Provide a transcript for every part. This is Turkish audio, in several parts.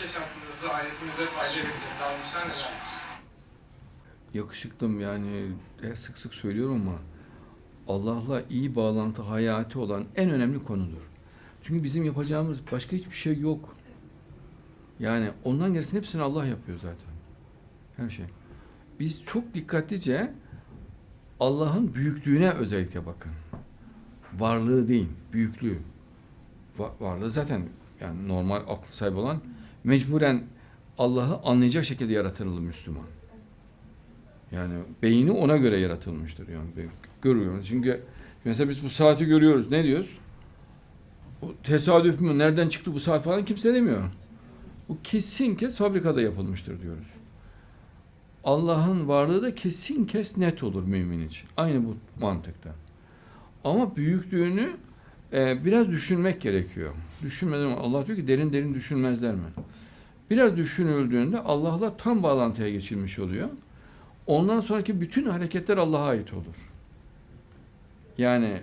günlük yaşantınızda ailesinize fayda verecek davranışlar nelerdir? yakışıklım yani e, sık sık söylüyorum ama Allah'la iyi bağlantı hayati olan en önemli konudur. Çünkü bizim yapacağımız başka hiçbir şey yok. Yani ondan gerisini hepsini Allah yapıyor zaten. Her şey. Biz çok dikkatlice Allah'ın büyüklüğüne özellikle bakın. Varlığı değil, büyüklüğü. Va- varlığı zaten yani normal aklı sahibi olan mecburen Allah'ı anlayacak şekilde yaratılır Müslüman. Yani beyni ona göre yaratılmıştır yani ben görüyorum. Çünkü mesela biz bu saati görüyoruz. Ne diyoruz? O tesadüf mü? Nereden çıktı bu saat falan kimse demiyor. Bu kesin kes fabrikada yapılmıştır diyoruz. Allah'ın varlığı da kesin kes net olur mümin için. Aynı bu mantıkta. Ama büyüklüğünü e, biraz düşünmek gerekiyor. Düşünmeden Allah diyor ki derin derin düşünmezler mi? Biraz düşünüldüğünde Allah'la tam bağlantıya geçilmiş oluyor. Ondan sonraki bütün hareketler Allah'a ait olur. Yani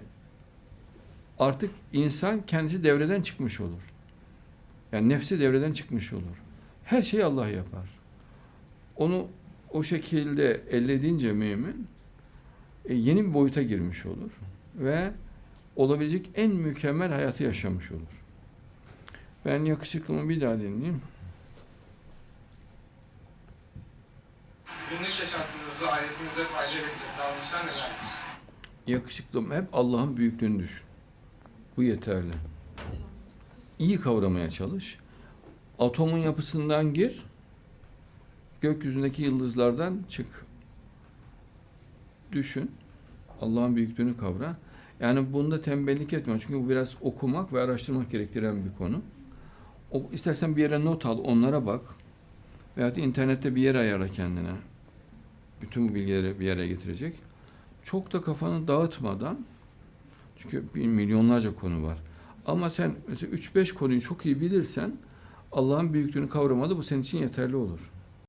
artık insan kendisi devreden çıkmış olur. Yani nefsi devreden çıkmış olur. Her şeyi Allah yapar. Onu o şekilde ellediğince mümin e, yeni bir boyuta girmiş olur ve olabilecek en mükemmel hayatı yaşamış olur. Ben yakışıklımı bir daha dinleyeyim. Günlük yaşantınızda ailesinize fayda verecek davranışlar nelerdir? Yakışıklım hep Allah'ın büyüklüğünü düşün. Bu yeterli. İyi kavramaya çalış. Atomun yapısından gir. Gökyüzündeki yıldızlardan çık. Düşün. Allah'ın büyüklüğünü kavra. Yani bunda tembellik etme. Çünkü bu biraz okumak ve araştırmak gerektiren bir konu. O, istersen bir yere not al, onlara bak. Veyahut internette bir yer ayarla kendine. Bütün bu bilgileri bir yere getirecek çok da kafanı dağıtmadan çünkü milyonlarca konu var. Ama sen mesela 3-5 konuyu çok iyi bilirsen Allah'ın büyüklüğünü kavramada bu senin için yeterli olur.